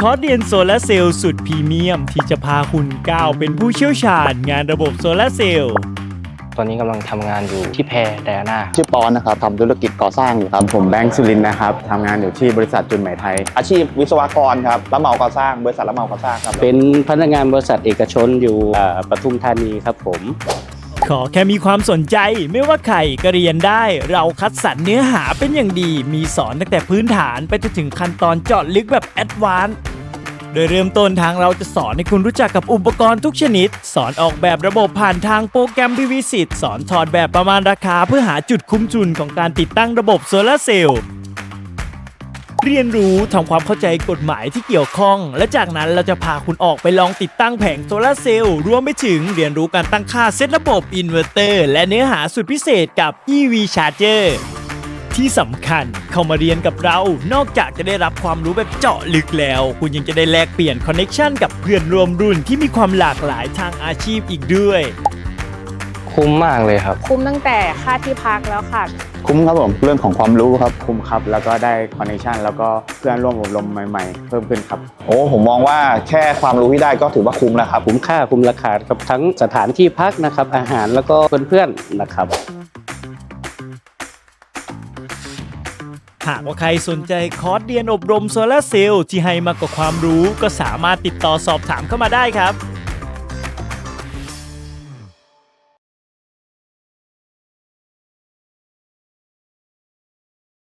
คอร์สเรียนโซลาร์เซลล์สุดพรีเมียมที่จะพาคุณก้าวเป็นผู้เชี่ยวชาญงานระบบโซลาร์เซลล์ ตอนนี้กำลังทำงานอยู่ที่แพรไดอาน่า ชื่อปอนนะครับทำธุรกิจก่อสร้างอยู่ครับ ผมแบงค์สุรินทร์นะครับทำงานอยู่ที่บริษัทจุนไหมไทย อาชีพวิศวกรครับรับเหมาก่อสร้างบริษัทรับเหมาก่อสร้างครับ เป็นพนักงานบริษัทเอกชนอยู่อ่าปทุมธานีครับผม ขอแค่มีความสนใจไม่ว่าใครก็เรียนได้ เราคัดสรรเนื้อหาเป็นอย่างดี มีสอนตั้งแต่พื้นฐานไปจนถึงขั้นตอนเจาะลึกแบบแอดวานซ์โดยเริ่มต้นทางเราจะสอนให้คุณรู้จักกับอุปกรณ์ทุกชนิด สอนออกแบบระบบผ่านทางโปรแกรม PVC สอนถอดแบบประมาณราคาเพื่อหาจุดคุ้มทุนของการติดตั้งระบบโซลาเซลล์ เรียนรู้ทำความเข้าใจกฎหมายที่เกี่ยวข้อง และจากนั้นเราจะพาคุณออกไปลองติดตั้งแผงโซลาร์เซลล์รวมไปถึงเรียนรู้การตั้งค่าเซตระบบอินเวอร์เตอร์และเนื้อหาสุดพิเศษกับ EV Charger ที่สำคัญเข้ามาเรียนกับเรา นอกจากจะได้รับความรู้แบบเจาะลึกแล้ว คุณยังจะได้แลกเปลี่ยนคอนเน็ชันกับเพื่อนร่วมรุ่นที่มีความหลากหลายทางอาชีพอีกด้วย คุ้มมากเลยครับ คุ้มตั้งแต่ค่าที่พักแล้วค่ะ คุ้มครับผม เรื่องของความรู้ครับ คุ้มครับ แล้วก็ได้คอนเนคชันแล้วก็เพื่อนร่วมอบรมใหม่ ๆ เพิ่มขึ้นครับ โอ้ผมมองว่าแค่ความรู้ที่ได้ก็ถือว่าคุ้มแล้วครับ คุ้มค่าคุ้มราคาครับทั้งสถานที่พักนะครับ อาหารแล้วก็เพื่อนๆนะครับ หากว่าใครสนใจคอร์สเรียนอบรมโซลาร์เซลล์ที่ให้มากกว่าความรู้ก็สามารถติดต่อสอบถามเข้ามาได้ครับ